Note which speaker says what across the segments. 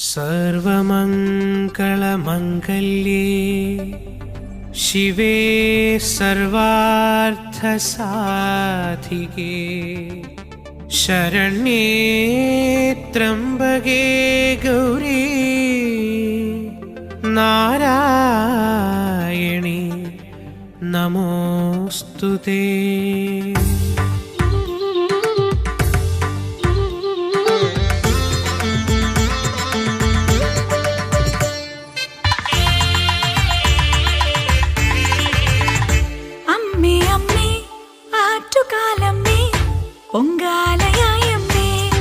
Speaker 1: സർവമംഗളമംഗല്യേ. ശിവേ സർവാർത്ഥസാധികേ. ശരണ്യേ ത്രംബകേ ഗൗരീ. നാരായണി നമോസ്തുതേ.
Speaker 2: അമ്മേ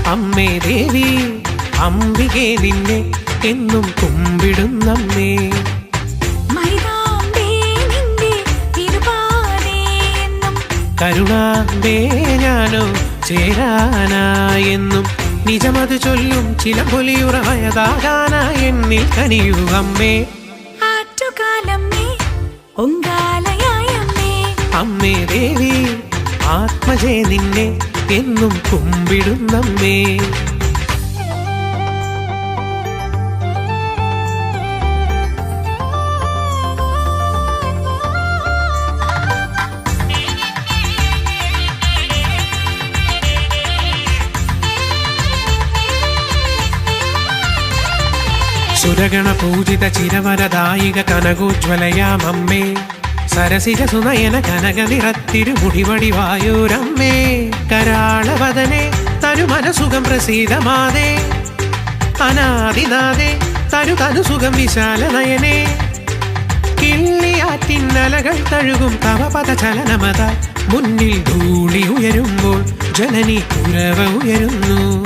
Speaker 2: അമ്മേ
Speaker 1: ദേവി അംബികെ നിന്നെ എന്നും കുമ്പിടുന്നമ്മേ. കരുണാമ്പേ ഞാനോ ചേരാനായെന്നും നിജമത് ചൊല്ലും ചില പൊലിയുറവയതാകാനായി എന്നിൽ കനിയൂ അമ്മേ
Speaker 2: ആറ്റുകാലമ്മേ പൊങ്കാലയായമ്മേ.
Speaker 1: അമ്മേ ദേവി ആത്മജേ നിന്നെ എന്നും കുമ്പിടും നമ്മേ. സുരഗണ പൂജിത ചിരവരദായിക കനകോജ്വലയാമമ്മേ. സരസിജ സുനയന കനക നിറത്തിരുമുടിവടി വായൂരമ്മേ. കരാളവദനെ തരുമനസുഖം പ്രസീതമാതേ. അനാദിനാദേ സുഖം വിശാല നയനെ. കിള്ളിയാറ്റിന്നലകൾ തഴുകും തവ പദചലനമത മുന്നിൽ ധൂളി ഉയരുമ്പോൾ ജനനി കുരവ ഉയരുന്നു.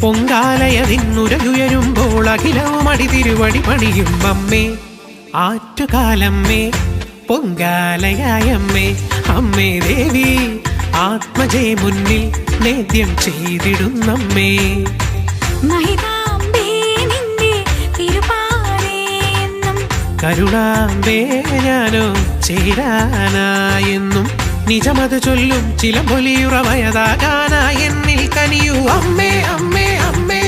Speaker 1: പൊങ്കാലയതിന്നുരയുയരുമ്പോൾ അഖിലവും അടി തിരുവടി പണിയും അമ്മേ. ആറ്റുകാലമ്മേ പൊങ്കാലയായമ്മേ അമ്മേ ദേവി ആത്മജേ മുന്നിൽ നേദ്യം ചെയ്തിടുന്നമ്മേ. കരുണാമ്പേ ഞാനോ ചേരാനായെന്നും നിജമത് ചൊല്ലും ചില പൊലിയുറവയതാകാനായെന്നിൽ കനിയു കനിയൂ. അമ്മേ അമ്മേ അമ്മേ